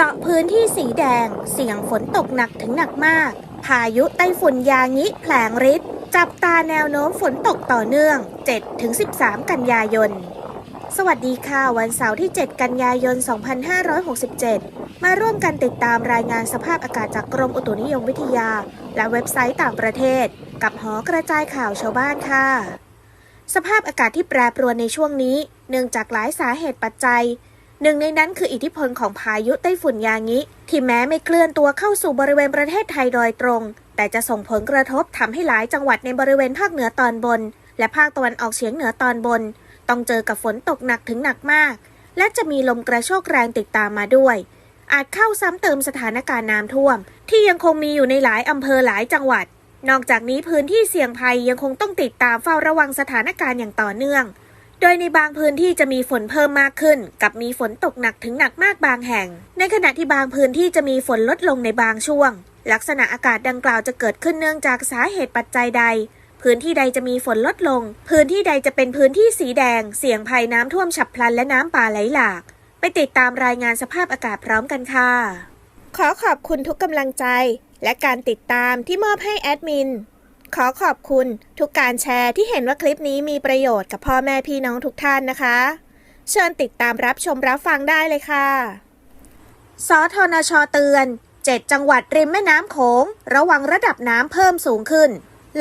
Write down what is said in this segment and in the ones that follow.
เจาะพื้นที่สีแดง เสี่ยงฝนตกหนักถึงหนักมาก พายุไต้ฝุ่นยางิแผลงฤทธิ์จับตาแนวโน้มฝนตกต่อเนื่อง 7-13 กันยายน สวัสดีค่ะ วันเสาร์ที่ 7 กันยายน 2567 มาร่วมกันติดตามรายงานสภาพอากาศจากกรมอุตุนิยมวิทยา และเว็บไซต์ต่างประเทศ กับหอกระจายข่าวชาวบ้านค่ะ สภาพอากาศที่แปรปรวนในช่วงนี้ เนื่องจากหลายสาเหตุปัจจัย หนึ่งในนั้นคืออิทธิพลของพายุไต้ฝุ่นยางิที่แม้ไม่เคลื่อนตัวเข้าสู่บริเวณประเทศไทยโดยตรง แต่จะส่งผลกระทบทำให้หลายจังหวัดในบริเวณภาคเหนือตอนบน และภาคตะวันออกเฉียงเหนือตอนบน ต้องเจอกับฝนตกหนักถึงหนักมาก และจะมีลมกระโชกแรงติดตามมาด้วย อาจเข้าซ้ำเติมสถานการณ์น้ำท่วม ที่ยังคงมีอยู่ในหลายอำเภอหลายจังหวัด นอกจากนี้พื้นที่เสี่ยงภัยยังคงต้องติดตามเฝ้าระวังสถานการณ์อย่างต่อเนื่อง โดยในบางพื้นที่จะมีฝนเพิ่มมากขึ้น กับมีฝนตกหนักถึงหนักมากบางแห่ง ในขณะที่บางพื้นที่จะมีฝนลดลงในบางช่วง ลักษณะอากาศดังกล่าวจะเกิดขึ้นเนื่องจากสาเหตุปัจจัยใด พื้นที่ใดจะมีฝนลดลง พื้นที่ใดจะเป็นพื้นที่สีแดง เสี่ยงภัยน้ำท่วมฉับพลันและน้ำป่าไหลหลาก ไปติดตามรายงานสภาพอากาศพร้อมกันค่ะ ขอขอบคุณทุกกำลังใจ และการติดตามที่มอบให้แอดมิน ขอขอบคุณทุกการแชร์ที่เห็นว่าคลิปนี้มีประโยชน์กับพ่อแม่พี่น้องทุกท่านนะคะ เชิญติดตามรับชมรับฟังได้เลยค่ะสทนชเตือน 7 จังหวัดริมแม่น้ำโขง ระวังระดับน้ำเพิ่มสูงขึ้น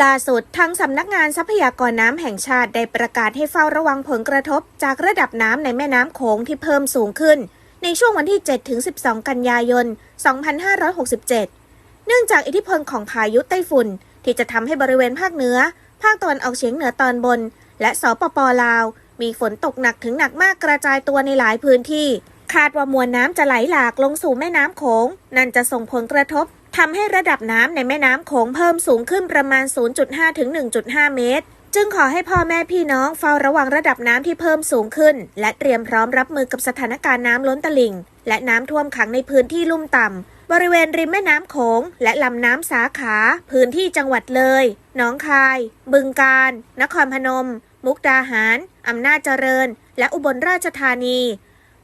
ล่าสุดทางสำนักงานทรัพยากรน้ำแห่งชาติได้ประกาศให้เฝ้าระวังผลกระทบ จากระดับน้ำในแม่น้ำโขงที่เพิ่มสูงขึ้น ในช่วงวันที่7-12 กันยายน 2567 เนื่องจากอิทธิพลของพายุไต้ฝุ่น ที่จะทำให้บริเวณภาคเหนือ ภาคตะวันออกเฉียงเหนือตอนบน และสปปลาว มีฝนตกหนักถึงหนักมากกระจายตัวในหลายพื้นที่ คาดว่ามวลน้ำจะไหลหลากลงสู่แม่น้ำโขง นั่นจะส่งผลกระทบทำให้ระดับน้ำในแม่น้ำโขงเพิ่มสูงขึ้นประมาณ 0.5 ถึง 1.5 เมตร จึงขอให้พ่อแม่พี่น้องเฝ้าระวังระดับน้ำที่เพิ่มสูงขึ้น และเตรียมพร้อมรับมือกับสถานการณ์น้ำล้นตลิ่ง และน้ำท่วมขังในพื้นที่ลุ่มต่ำ บริเวณริมแม่น้ำโขงและลำน้ำสาขา พื้นที่จังหวัดเลย หนองคาย บึงกาฬ นครพนม มุกดาหาร อำนาจเจริญ และอุบลราชธานี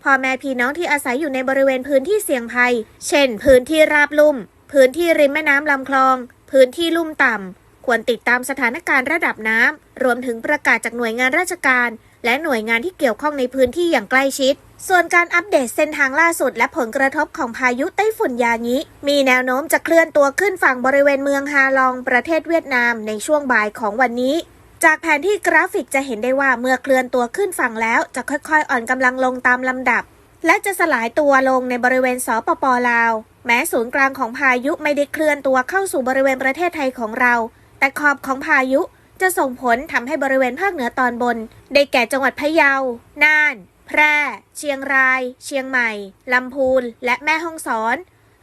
พ่อแม่พี่น้องที่อาศัยอยู่ในบริเวณพื้นที่เสี่ยงภัย เช่น พื้นที่ราบลุ่ม พื้นที่ริมแม่น้ำลำคลอง พื้นที่ลุ่มต่ำ ควรติดตามสถานการณ์ระดับน้ำ รวมถึงประกาศจากหน่วยงานราชการ และหน่วยงานที่เกี่ยวข้องในพื้นที่อย่างใกล้ชิด ส่วนการอัปเดตเส้นทางล่าสุดและผลกระทบของพายุไต้ฝุ่นยางิมีแนวโน้มจะเคลื่อนตัวขึ้นฝั่งบริเวณเมืองฮาลองประเทศเวียดนามในช่วงบ่ายของวันนี้ จากแผนที่กราฟิกจะเห็นได้ว่าเมื่อเคลื่อนตัวขึ้นฝั่งแล้วจะค่อยๆ อ่อนกำลังลงตามลำดับ และจะสลายตัวลงในบริเวณสปปลาว แม้ศูนย์กลางของพายุไม่ได้เคลื่อนตัวเข้าสู่บริเวณประเทศไทยของเรา แต่ขอบของพายุจะส่งผลทำให้บริเวณภาคเหนือตอนบน ได้แก่จังหวัดพะเยา น่าน แพร่ เชียงราย เชียงใหม่ ลำพูน และแม่ฮ่องสอน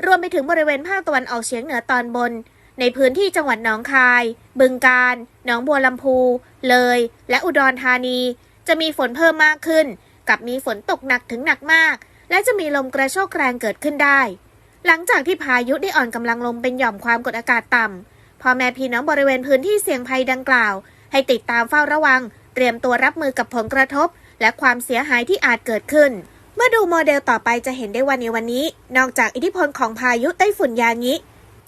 รวมไปถึงบริเวณภาคตะวันออกเฉียงเหนือตอนบน ในพื้นที่จังหวัดหนองคาย บึงกาฬ หนองบัวลำพู เลย และอุดรธานี จะมีฝนเพิ่มมากขึ้น กับมีฝนตกหนักถึงหนักมาก และจะมีลมกระโชกแรงเกิดขึ้นได้ หลังจากที่พายุได้อ่อนกำลังลงเป็นหย่อมความกดอากาศต่ำพ่อแม่พี่น้องบริเวณพื้นที่เสี่ยงภัยดังกล่าว ให้ติดตามเฝ้าระวัง เตรียมตัวรับมือกับผลกระทบ และความเสียหายที่อาจเกิดขึ้น เมื่อดูโมเดลต่อไปจะเห็นได้ว่าในวันนี้ นอกจากอิทธิพลของพายุไต้ฝุ่นยางิ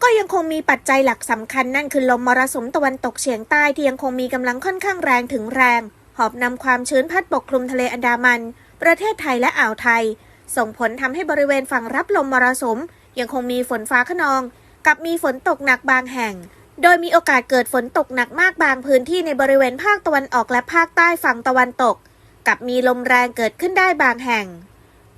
ก็ยังคงมีปัจจัยหลักสำคัญนั่นคือลมมรสุมตะวันตกเฉียงใต้ที่ยังคงมีกำลังค่อนข้างแรงถึงแรง หอบนำความชื้นพัดปกคลุมทะเลอันดามัน ประเทศไทยและอ่าวไทย ส่งผลทำให้บริเวณฝั่งรับลมมรสุม ยังคงมีฝนฟ้าขนอง กับมีฝนตกหนักบางแห่ง โดยมีโอกาสเกิดฝนตกหนักมากบางพื้นที่ในบริเวณภาคตะวันออกและภาคใต้ฝั่งตะวันตก กับมีลมแรงเกิดขึ้นได้บางแห่ง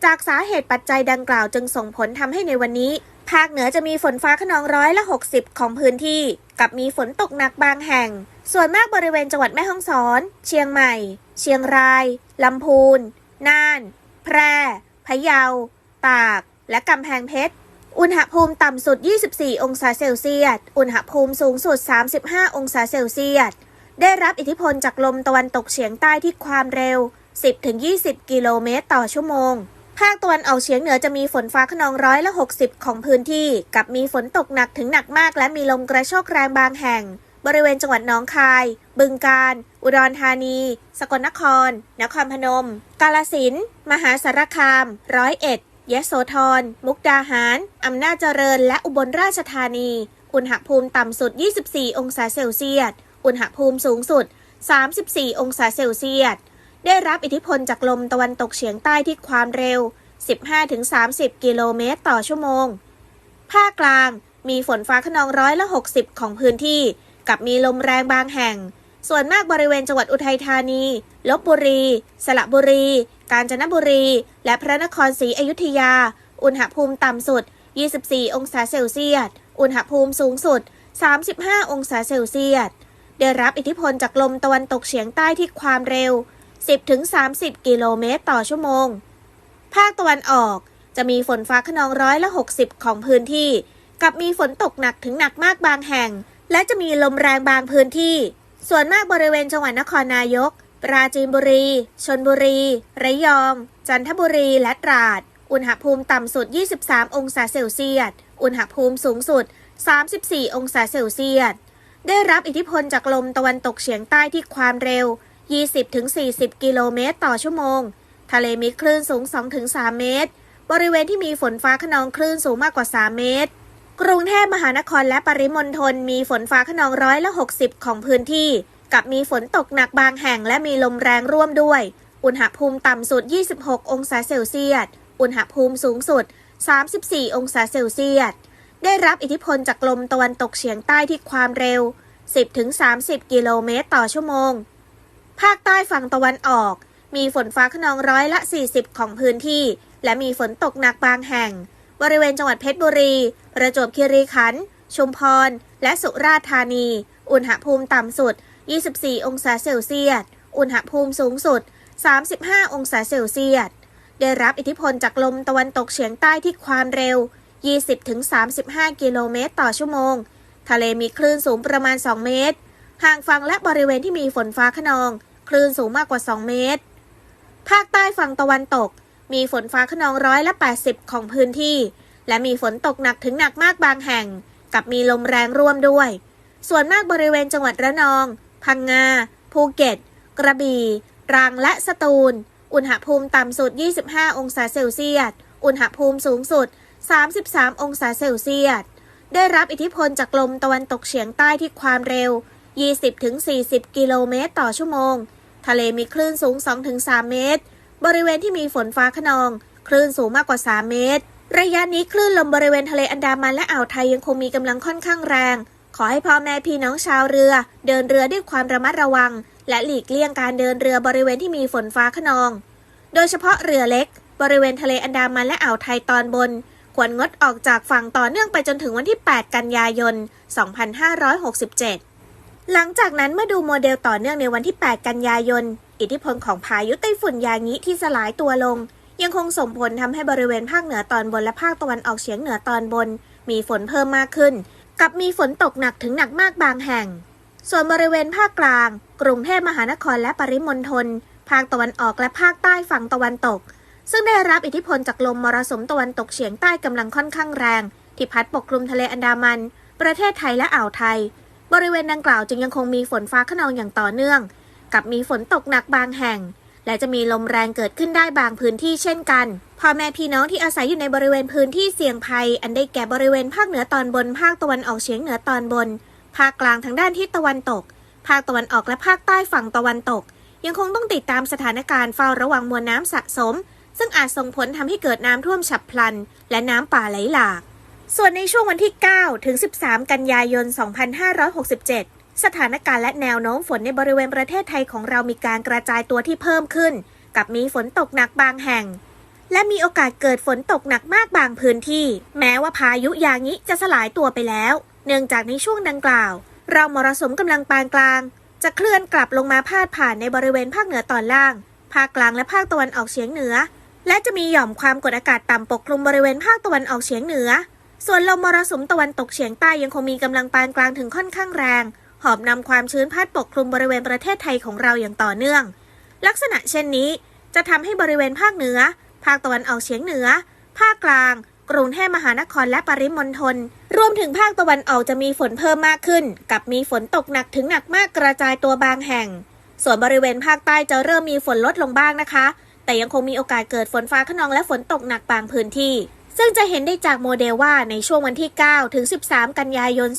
จากสาเหตุปัจจัยดังกล่าวจึงส่งผลทำให้ในวันนี้ ภาคเหนือจะมีฝนฟ้าขนองร้อยละ 60 ของพื้นที่ กับมีฝนตกหนักบางแห่ง ส่วนมากบริเวณจังหวัดแม่ฮ่องสอน เชียงใหม่ เชียงรายลำพูน น่าน แพร่พะเยา ตาก และกำแพงเพชรอุณหภูมิต่ำสุด 24 องศาเซลเซียส อุณหภูมิสูงสุด 35 องศาเซลเซียส ได้รับอิทธิพลจากลมตะวันตกเฉียงใต้ที่ความเร็ว 10-20 กิโลเมตรต่อชั่วโมง ภาคตะวันออกเฉียงเหนือจะมีฝนฟ้าขนองร้อยละ 60 ของพื้นที่ กับมีฝนตกหนักถึงหนักมาก และมีลมกระโชกแรงบางแห่ง บริเวณจังหวัดหนองคาย บึงกาฬ อุดรธานี สกลนคร นครพนม กาลสินธุ์มหาสารคาม ร้อยเอ็ดยโสธร มุกดาหาร อำนาจเจริญ และอุบลราชธานี อุณหภูมิต่ำสุด 24 องศาเซลเซียส อุณหภูมิสูงสุด 34 องศาเซลเซียส ได้รับอิทธิพลจากลมตะวันตกเฉียงใต้ที่ความเร็ว 15-30 กิโลเมตรต่อชั่วโมง ภาคกลางมีฝนฟ้าขนองร้อยละ 60 ของพื้นที่ กับมีลมแรงบางแห่ง ส่วนมากบริเวณจังหวัดอุทัยธานี ลบบุรี สระบุรี กาญจนบุรี และพระนครศรีอยุธยา อุณหภูมิต่ำสุด 24 องศาเซลเซียส อุณหภูมิสูงสุด 35 องศาเซลเซียส ได้รับอิทธิพลจากลมตะวันตกเฉียงใต้ที่ความเร็ว 10-30 กิโลเมตรต่อชั่วโมง ภาคตะวันออกจะมีฝนฟ้าขนองร้อยละ 60 ของพื้นที่ กับมีฝนตกหนักถึงหนักมากบางแห่ง และจะมีลมแรงบางพื้นที่ ส่วนมากบริเวณจังหวัดนครนายก ปราจีนบุรี ชนบุรี ระยอง จันทบุรี และตราด อุณหภูมิต่ำสุด 23 องศาเซลเซียส อุณหภูมิสูงสุด 34 องศาเซลเซียส ได้รับอิทธิพลจากลมตะวันตกเฉียงใต้ที่ความเร็ว 20-40 กิโลเมตรต่อชั่วโมง ทะเลมีคลื่นสูง 2-3 เมตร บริเวณที่มีฝนฟ้าขนองคลื่นสูงมากกว่า 3 เมตร กรุงเทพมหานครและปริมณฑลมีฝนฟ้าขนองร้อยละ 60 ของพื้นที่ กับมีฝนตกหนักบางแห่งและมีลมแรงร่วมด้วย อุณหภูมิต่ำสุด 26 องศาเซลเซียส อุณหภูมิสูงสุด 34 องศาเซลเซียส ได้รับอิทธิพลจากลมตะวันตกเฉียงใต้ที่ความเร็ว 10-30 กิโลเมตรต่อชั่วโมง ภาคใต้ฝั่งตะวันออก มีฝนฟ้าขนองร้อยละ 40 ของพื้นที่ และมีฝนตกหนักบางแห่ง บริเวณจังหวัดเพชรบุรี ประจวบคีรีขันธ์ ชุมพร และสุราษฎร์ธานี อุณหภูมิต่ำสุด 24 องศาเซลเซียส อุณหภูมิสูงสุด 35 องศาเซลเซียส ได้รับอิทธิพลจากลมตะวันตกเฉียงใต้ที่ความเร็ว 20-35 กิโลเมตรต่อชั่วโมง ทะเลมีคลื่นสูงประมาณ 2 เมตร ห่างฝั่งและบริเวณที่มีฝนฟ้าขนอง คลื่นสูงมากกว่า 2 เมตร ภาคใต้ฝั่งตะวันตก มีฝนฟ้าขนองร้อยละ 80 ของพื้นที่ และมีฝนตกหนักถึงหนักมากบางแห่ง กับมีลมแรงร่วมด้วย ส่วนมากบริเวณจังหวัดระนอง พังงา ภูเก็ต กระบี่ตรังและสตูล อุณหภูมิต่ำสุด 25 องศาเซลเซียส อุณหภูมิสูงสุด 33 องศาเซลเซียส ได้รับอิทธิพลจากลมตะวันตกเฉียงใต้ที่ความเร็ว 20-40 กิโลเมตรต่อชั่วโมง ทะเลมีคลื่นสูง 2-3 เมตร บริเวณที่มีฝนฟ้าขนอง คลื่นสูงมากกว่า 3 เมตร ระยะนี้คลื่นลมบริเวณทะเลอันดามันและอ่าวไทยยังคงมีกำลังค่อนข้างแรง ขอให้พ่อแม่พี่น้องชาวเรือ เดินเรือด้วยความระมัดระวัง และหลีกเลี่ยงการเดินเรือบริเวณที่มีฝนฟ้าขนอง โดยเฉพาะเรือเล็ก บริเวณทะเลอันดามันและอ่าวไทยตอนบน ควรงดออกจากฝั่งต่อเนื่องไปจนถึงวันที่ 8 กันยายน 2567 หลังจากนั้นเมื่อดูโมเดลต่อเนื่องในวันที่ 8 กันยายน อิทธิพลของพายุไต้ฝุ่นยางิที่สลายตัวลง ยังคงส่งผลทำให้บริเวณภาคเหนือตอนบนและภาคตะวันออกเฉียงเหนือตอนบน มีฝนเพิ่มมากขึ้น กับมีฝนตกหนักถึงหนักมากบางแห่ง ส่วนบริเวณภาคกลาง กรุงเทพมหานครและปริมณฑลภาคตะวันออกและภาคใต้ฝั่งตะวันตก ซึ่งได้รับอิทธิพลจากลมมรสุมตะวันตกเฉียงใต้กำลังค่อนข้างแรง ที่พัดปกคลุมทะเลอันดามัน ประเทศไทยและอ่าวไทย บริเวณดังกล่าวจึงยังคงมีฝนฟ้าขนองอย่างต่อเนื่อง กับมีฝนตกหนักบางแห่ง และจะมีลมแรงเกิดขึ้นได้บางพื้นที่เช่นกันพ่อแม่พี่น้องที่อาศัยอยู่ในบริเวณพื้นที่เสี่ยงภัย อันได้แก่บริเวณภาคเหนือตอนบน ภาคตะวันออกเฉียงเหนือตอนบน ภาคกลางทางด้านทิศตะวันตก ภาคตะวันออกและภาคใต้ฝั่งตะวันตก ยังคงต้องติดตามสถานการณ์เฝ้าระวังมวลน้ำสะสม ซึ่งอาจส่งผลทำให้เกิดน้ำท่วมฉับพลัน และน้ำป่าไหลหลาก ส่วนในช่วงวันที่ 9 ถึง 13 กันยายน 2567 สถานการณ์และแนวโน้มฝนในบริเวณประเทศไทยของเรามีการกระจายตัวที่เพิ่มขึ้น กับมีฝนตกหนักบางแห่ง และมีโอกาสเกิดฝนตกหนักมากบางพื้นที่ แม้ว่าพายุยางิจะสลายตัวไปแล้ว เนื่องจากในช่วงดังกล่าว เรามรสุมกำลังปานกลาง จะเคลื่อนกลับลงมาพาดผ่านในบริเวณภาคเหนือตอนล่าง ภาคกลางและภาคตะวันออกเฉียงเหนือ และจะมีหย่อมความกดอากาศต่ำปกคลุมบริเวณภาคตะวันออกเฉียงเหนือ ส่วนลมมรสุมตะวันตกเฉียงใต้ยังคงมีกำลังปานกลางถึงค่อนข้างแรง หอบนำความชื้นพัดปกคลุมบริเวณประเทศไทยของเราอย่างต่อเนื่อง ลักษณะเช่นนี้ จะทำให้บริเวณภาคเหนือ ภาคตะวันออกเฉียงเหนือ ภาคกลาง กรุงเทพมหานครและปริมณฑล รวมถึงภาคตะวันออกจะมีฝนเพิ่มมากขึ้น กับมีฝนตกหนักถึงหนักมากกระจายตัวบางแห่ง ส่วนบริเวณภาคใต้จะเริ่มมีฝนลดลงบ้างนะคะ แต่ยังคงมีโอกาสเกิดฝนฟ้าขนองและฝนตกหนักบางพื้นที่ ซึ่งจะเห็นได้จากโมเดลว่าในช่วงวันที่ 9 ถึง 13 กันยายน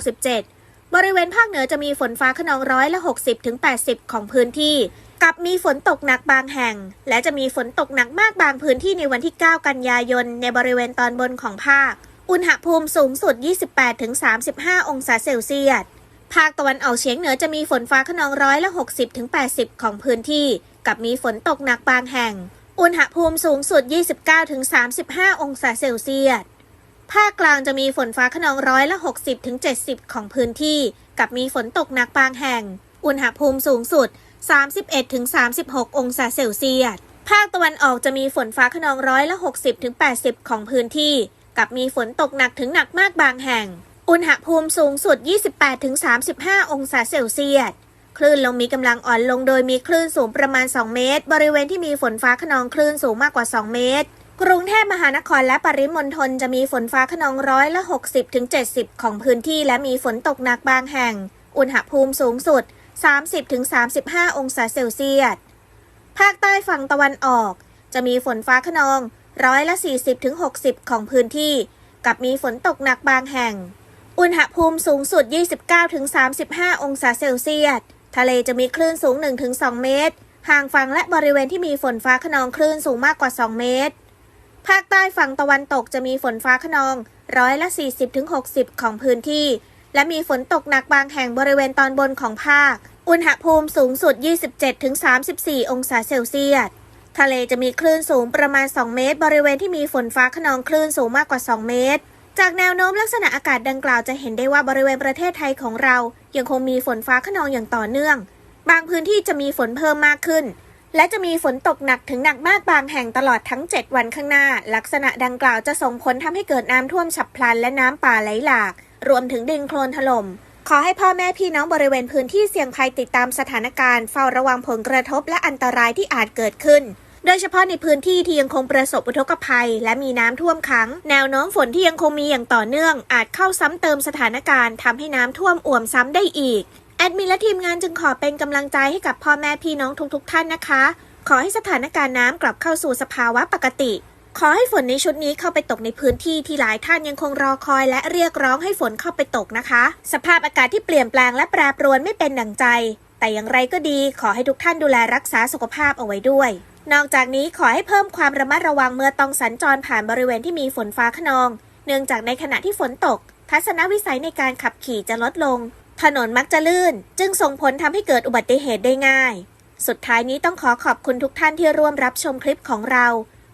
2567 บริเวณภาคเหนือจะมีฝนฟ้าขนองร้อยละ 60 ถึง 80 ของพื้นที่ กับมีฝนตกหนักบางแห่ง และจะมีฝนตกหนักมากบางพื้นที่ในวันที่ 9 กันยายน ในบริเวณตอนบนของภาค อุณหภูมิสูงสุด 28ถึง35 องศาเซลเซียสภาคตะวันออกเฉียงเหนือจะมีฝนฟ้าขนองร้อยละ 60ถึง80 ของพื้นที่ กับมีฝนตกหนักบางแห่ง อุณหภูมิสูงสุด 29ถึง35 องศาเซลเซียส ภาคกลางจะมีฝนฟ้าขนองร้อยละ 60ถึง70 ของพื้นที่ กับมีฝนตกหนักบางแห่ง อุณหภูมิสูงสุด 31ถึง36 องศาเซลเซียส ภาคตะวันออกจะมีฝนฟ้าขนองร้อยละ 60ถึง80 ของพื้นที่ กับมีฝนตกหนักถึงหนักมากบางแห่ง อุณหภูมิสูงสุด 28ถึง35 องศาเซลเซียส คลื่นลมมีกำลังอ่อนลงโดยมีคลื่นสูงประมาณ 2 เมตร บริเวณที่มีฝนฟ้าขนองคลื่นสูงมากกว่า 2 เมตร กรุงเทพมหานครและปริมณฑลจะมีฝนฟ้าขนองร้อยละ 60ถึง70 ของพื้นที่และมีฝนตกหนักบางแห่ง อุณหภูมิสูงสุด 30ถึง35 องศาเซลเซียส ภาคใต้ฝั่งตะวันออก จะมีฝนฟ้าขนองร้อยละ 40ถึง60 ของพื้นที่ กับมีฝนตกหนักบางแห่ง อุณหภูมิสูงสุด 29ถึง35 องศาเซลเซียส ทะเลจะมีคลื่นสูง 1-2 เมตร ห่างฝั่งและบริเวณที่มีฝนฟ้าขนองคลื่นสูงมากกว่า 2 เมตร ภาคใต้ฝั่งตะวันตกจะมีฝนฟ้าขนองร้อยละ 40-60 ของพื้นที่ และมีฝนตกหนักบางแห่งบริเวณตอนบนของภาค อุณหภูมิสูงสุด 27-34 องศาเซลเซียส ทะเลจะมีคลื่นสูงประมาณ 2 เมตร บริเวณที่มีฝนฟ้าขนองคลื่นสูงมากกว่า 2 เมตร จากแนวโน้มลักษณะอากาศดังกล่าวจะเห็นได้ว่าบริเวณประเทศไทยของเรา ยังคงมีฝนฟ้าขนองอย่างต่อเนื่อง บางพื้นที่จะมีฝนเพิ่มมากขึ้น และจะมีฝนตกหนักถึงหนักมากบางแห่งตลอดทั้ง 7 วันข้างหน้า ลักษณะดังกล่าวจะส่งผลทำให้เกิดน้ำท่วมฉับพลันและน้ำป่าไหลหลาก รวมถึงดินโคลนถล่มขอให้พ่อแม่พี่น้องบริเวณพื้นที่เสี่ยงภัยติดตามสถานการณ์เฝ้าระวังผลกระทบและอันตรายที่อาจเกิดขึ้น โดยเฉพาะในพื้นที่ที่ยังคงประสบอุทกภัย และมีน้ำท่วมขัง แนวโน้มฝนที่ยังคงมีอย่างต่อเนื่อง อาจเข้าซ้ำเติมสถานการณ์ทำให้น้ำท่วมอ่วมซ้ำได้อีก แอดมินและทีมงานจึงขอเป็นกำลังใจให้กับพ่อแม่พี่น้องทุกๆ ท่านนะคะ ขอให้สถานการณ์น้ำกลับเข้าสู่สภาวะปกติขอให้ฝนในชุดนี้เข้าไปตกในพื้นที่ที่หลายท่านยังคงรอคอยและเรียกร้องให้ฝนเข้าไปตกนะคะ สภาพอากาศที่เปลี่ยนแปลงและแปรปรวนไม่เป็นดังใจ แต่อย่างไรก็ดี ขอให้ทุกท่านดูแลรักษาสุขภาพเอาไว้ด้วย นอกจากนี้ขอให้เพิ่มความระมัดระวังเมื่อต้องสัญจรผ่านบริเวณที่มีฝนฟ้าขนอง เนื่องจากในขณะที่ฝนตก ทัศนวิสัยในการขับขี่จะลดลง ถนนมักจะลื่น จึงส่งผลทำให้เกิดอุบัติเหตุได้ง่าย สุดท้ายนี้ต้องขอขอบคุณทุกท่านที่ร่วมรับชมคลิปของเรา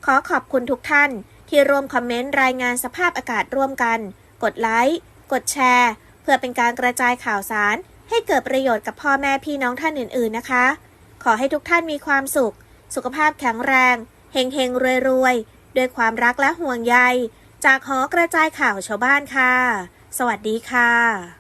ขอขอบคุณทุกท่าน ที่ร่วมคอมเมนต์รายงานสภาพอากาศร่วมกัน กดไลค์ กดแชร์ เพื่อเป็นการกระจายข่าวสาร ให้เกิดประโยชน์กับพ่อแม่พี่น้องท่านอื่น ๆ นะคะ ขอให้ทุกท่านมีความสุข สุขภาพแข็งแรงเฮงเฮงรวยรวยด้วยความรักและห่วงใย จากหอกระจายข่าวชาวบ้านค่ะ สวัสดีค่ะ